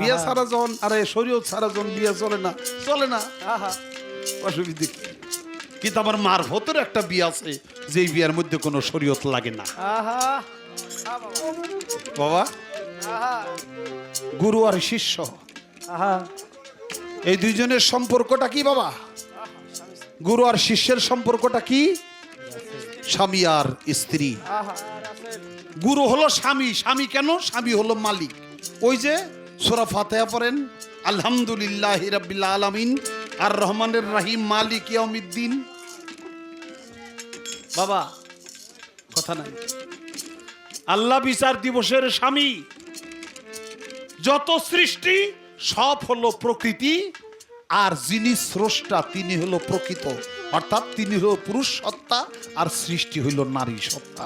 বিয়া ছাড়া জন আরে শরীয়ত ছাড়া জন বিয়া চলে না চলে না। অসুবিধে কি? কিন্তু আমার মার ভতর একটা বিয়া আছে যেই বিয়ার মধ্যে কোনো শরীয়ত লাগে না। বাবা গুরু আর শিষ্য। এই দুইজনের সম্পর্কটা কি বাবা? গুরু আর শিষ্যের সম্পর্কটা কি? স্বামী আর স্ত্রী। গুরু হলো স্বামী স্বামী কেন? স্বামী হলো মালিক। ওই যে সোরা ফাতেহা পড়েন, আলহামদুলিল্লাহ রাব্বিল আলামিন আর রহমানের রাহিম, মালিক ইয়াউমিদ্দিন। বাবা, কথা নাই। আল্লাহ বিচার দিবসের স্বামী, যত সৃষ্টি, সব হলো প্রকৃতি, আর যিনি স্রষ্টা, তিনি হলো প্রকৃত। অর্থাৎ তিনি হলো পুরুষ সত্তা, আর সৃষ্টি হইল নারী সত্তা।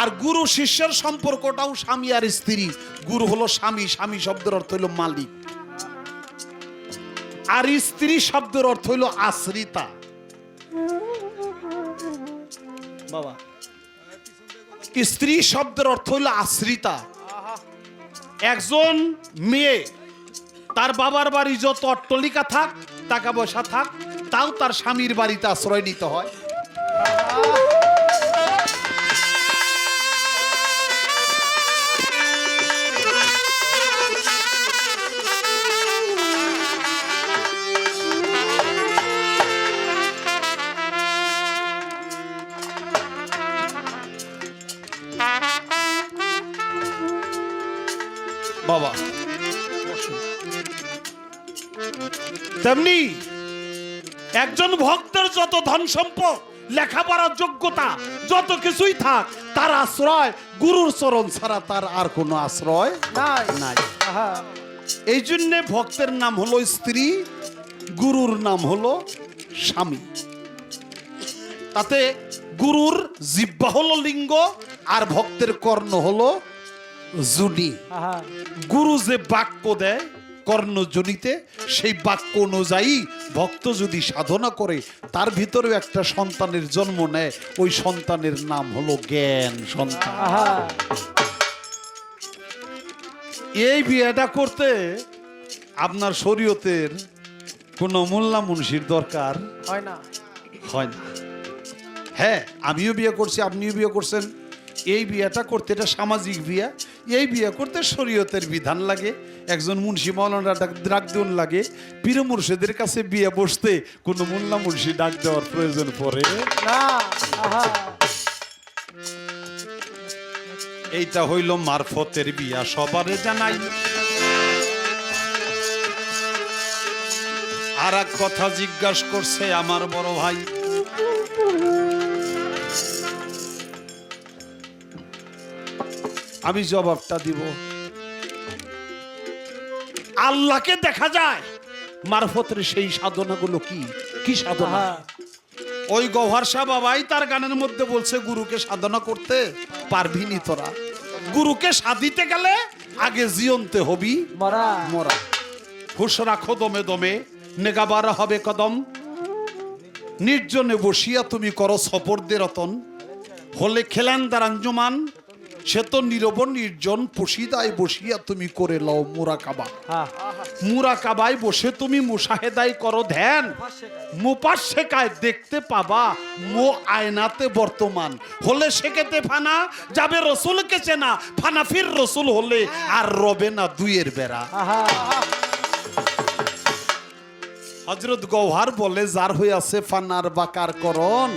আর গুরু শিষ্যের সম্পর্কটাও স্বামী আর স্ত্রী। গুরু হলো স্বামী স্বামী শব্দের অর্থ হলো মালিক। আর স্ত্রী শব্দের অর্থ হলো আশ্রিতা। বাবা, স্ত্রী শব্দের অর্থ হলো আশ্রিতা। একজন মেয়ে, তার বাবার বাড়ি যত অট্টলিকা থাক, টাকা পয়সা থাক, তাও তার স্বামীর বাড়িতে আশ্রয় নিতে হয়। তেমনি একজন ভক্তের যত ধন সম্পদ লেখাপড়ার যোগ্যতা যত কিছুই থাক তার আশ্রয় গুরুর চরণ ছাড়া তার আর কোনো আশ্রয় নাই। নাই। এই জন্যে ভক্তের নাম হলো স্ত্রী গুরুর নাম হলো স্বামী। তাতে গুরুর জিব্বা হলো লিঙ্গ আর ভক্তের কর্ণ হলো জুনি। গুরু যে বাক্য দেয় কর্ণজনিতে সেই বাক্য অনুযায়ী ভক্ত যদি সাধনা করে তার ভিতরেও একটা সন্তানের জন্ম নেয়। ওই সন্তানের নাম হলো জ্ঞান সন্তান। এই বিয়েটা করতে আপনার শরীয়তের কোনো মোল্লা মুন্সির দরকার? হয় না। হয় না। হ্যাঁ আমিও বিয়ে করছি আপনিও বিয়ে করছেন। এই বিয়েটা করতে এটা সামাজিক বিয়ে। এই বিয়ে করতে শরীয়তের বিধান লাগে। একজন মুন্সি মৌলানা ডাক- দেওয়ান লাগে। পীর মুর্শিদের কাছে বিয়ে বসতে কোনো মোল্লা মুন্সি ডাক দেওয়ার প্রয়োজন পড়ে। না এইটা হইল মারফতের বিয়া সবারে জানাই। আর এক কথা জিজ্ঞাসা করছে আমার বড় ভাই। আমি জবাবটা দিব। আল্লাহকে দেখা যায়। মারফতের সেই সাধনাগুলো কি? কি সাধনা? ওই গহ্বর শাহ বাবাই তার গানের মধ্যে বলছে গুরুকে সাধনা করতে পারবি নি তোরা। গুরুকে সাধিতে গেলে আগে জিয়ন্তে হবি। মরা। মরা। হুশ রাখো দমে দমে নেগাবার হবে কদম। নির্জনে বসিয়া তুমি করো সপরদের রতন। হলে খেলেন দারাঞ্জমান সে তো নীরব নির্জন পশিদায় বসিয়া তুমি করে লও মুরা কাবা হ্যাঁ মুরা কাবায় বসে তুমি মুসাহেদাই করো ধ্যান। মুপাস শেখায় দেখতে পাবা মো আয়নাতে বর্তমান। হলে শেখেতে ফানা যাবে রসুলকে চেনা। ফানা ফির রসুল হলে আর রবে না দুইয়ের বেড়া। হজরত গৌহার বলে যার হয়ে আছে ফানার বাকার করণ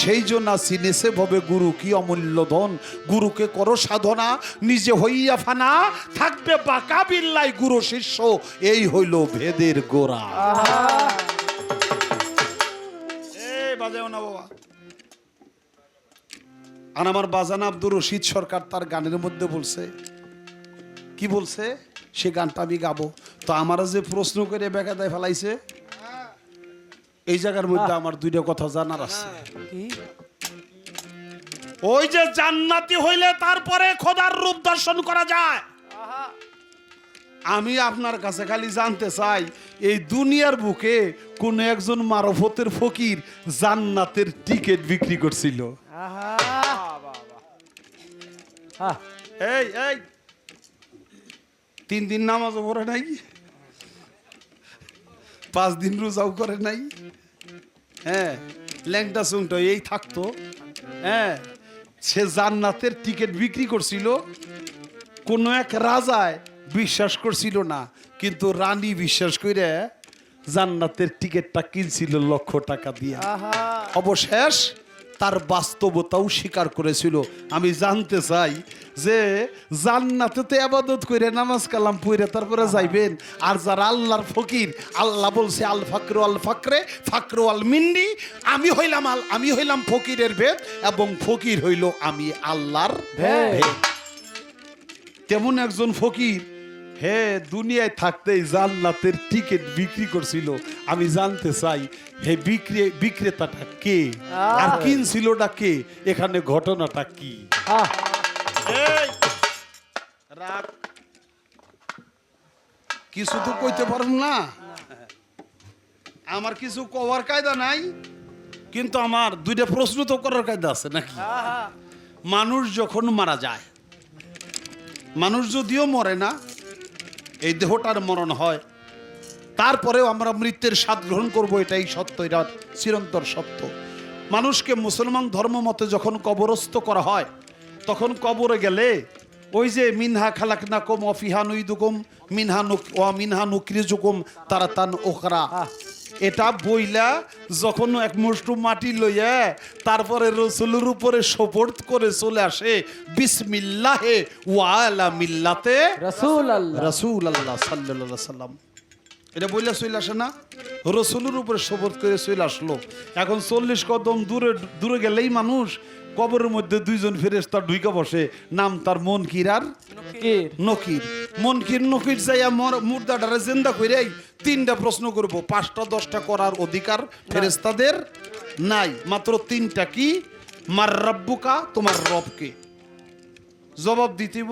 সেই জন্য চিনেছে ভবে গুরু কি অমূল্য ধন? গুরুকে করো সাধনা নিজে হইয়া ফানা থাকবে বাঁকা বিল্লাই গুরু শিষ্য। এই হইল ভেদের গোড়া। বাজাও না বাবা। আর আমার বাজান আব্দুর রশিদ সরকার তার গানের মধ্যে বলছে কি বলছে? সে গানটা আমি গাবো। তো আমার যে প্রশ্ন করে বেকাদায় ফেলাইছে এই জায়গার মধ্যে আমার দুইটা কথা জানার আছে। ওই যে জান্নাতি হইলে তারপরে খোদার রূপ দর্শন করা যায়। আমি আপনার কাছে খালি জানতে চাই এই দুনিয়ার বুকে কোন একজন মারফতের ফকির জান্নাতের টিকিট বিক্রি করছিল? এই এই। তিন দিন নামাজও পড়ে নাই? পাঁচ দিন রোজাও করে নাই। হ্যাঁ ল্যাংটা চুংটা এই থাকতো। হ্যাঁ সে জান্নাতের টিকিট বিক্রি করছিল। কোনো এক রাজায় বিশ্বাস করছিল না কিন্তু রানী বিশ্বাস করে জান্নাতের টিকিটটা কিনছিল লক্ষ টাকা দিয়ে। অবশেষ তার বাস্তবতাও স্বীকার করেছিল। আমি জানতে চাই যে জান্নাতে তো আবাদত করে নামাজ কালাম পড়ে তারপরে যাইবেন। আর যারা আল্লাহর ফকির আল্লাহ বলছে আল ফাকর আল ফাকরে ফাকর আল মিন্নি আমি হইলাম আল আমি হইলাম ফকিরের ভেদ এবং ফকির হইল আমি আল্লাহর ভেদ। ভেদ। তেমন একজন ফকির হে দুনিয়ায় থাকতেই জান্নাতের টিকিট বিক্রি করছিল। আমি জানতে চাই হে বিক্রি বিক্রেতাটা কে? আর। কিনছিলটা কে? এখানে ঘটনাটা কি। কিছু তো কইতে পারুন না। আমার কিছু কওয়ার কায়দা নাই কিন্তু আমার দুইটা প্রশ্ন তো করার কায়দা আছে নাকি? মানুষ যখন মারা যায় মানুষ যদিও মরে না এই দেহটার মরণ হয় তারপরেও আমরা মৃত্যুর স্বাদ গ্রহণ করব, এটাই সত্য, এটা চিরন্তর সত্য মানুষকে মুসলমান ধর্ম মতে যখন কবরস্থ করা হয়, তখন কবরে গেলে ওই যে মিনহা খালাক নাকম অফিহা নুইদুকুম, মিনহা নুক ও মিনহা নুকরিজুকুম তারা তান ওখরা। এটা বইলা যখন এক মুষ্টু মাটি লইয়া তারপরে রসুলের উপরে সোপর্দ করে চলে আসে বিসমিল্লাহে ওয়ালা মিল্লাতে রসুল আল্লাহ রাসূল আল্লাহ সাল্লাল্লাহু সাল্লাম। এটা বইলা চলে আসে না? রসুলের উপরে সোপর্দ করে চলে আসলো। এখন চল্লিশ কদম দূরে দূরে গেলেই মানুষ কবরের মধ্যে দুইজন ফেরেস্তা ঢুইকা বসে। নাম তার মন কিরার কি নকির। মনকির নকির যাইয়া মর মুর্দাটারে জিন্দা কইরাই তিনটা প্রশ্ন করব। পাঁচটা দশটা করার অধিকার ফেরেস্তাদের নাই। মাত্র তিনটা কি? মার রাব্বুকা তোমার রবকে। জবাব দিতেব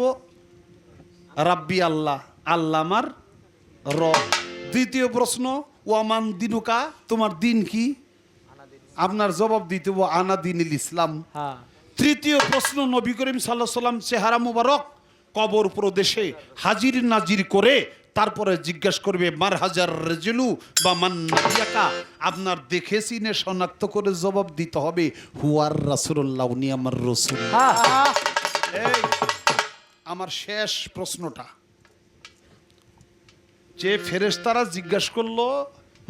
রাব্বি আল্লাহ। আল্লাহ আমার রব। দ্বিতীয় প্রশ্ন ওয়ামান দিনুকা তোমার দিন কি? আপনার জবাব দিতেব আনা দিনিল ইসলাম। হ্যাঁ। তৃতীয় প্রশ্ন নবী করিম সাল্লাহ সাল্লাম চেহারা মুবারক কবর প্রদেশে হাজির নাজির করে তারপরে জিজ্ঞেস করবে মার হাজার রেজুলু বা মান নাবিয়াকা আপনার দেখে চিনে শনাক্ত করে জবাব দিতে হবে হুয়ার রাসুল্লাহ উনি আমার রসুল। আমার শেষ প্রশ্নটা। যে ফেরেশতারা জিজ্ঞাসা করল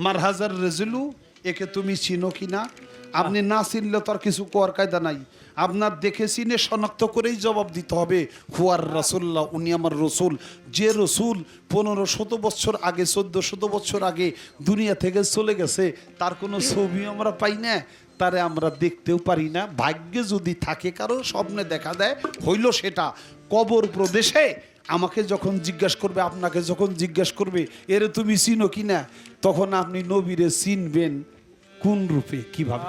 মারহাজার রেজুলু, একে তুমি চিনো কি না আপনি না চিনলে তো আর কিছু কোয়ার কায়দা নাই। আপনার দেখে চিনে শনাক্ত করেই জবাব দিতে হবে, হুয়ার রাসুল্লাহ উনি আমার রসুল। যে রসুল পনেরো শত বছর আগে, চোদ্দ শত বছর আগে দুনিয়া থেকে চলে গেছে, তার কোনো ছবি আমরা পাই না, তারে আমরা দেখতেও পারি না। ভাগ্যে যদি থাকে কারও, স্বপ্নে দেখা দেয়, হইল সেটা। কবর প্রদেশে আমাকে যখন জিজ্ঞাসা করবে, আপনাকে যখন জিজ্ঞাসা করবে, এর তুমি চিনো কিনা? তখন আপনি নবীরে চিনবেন কোন রূপে, কীভাবে?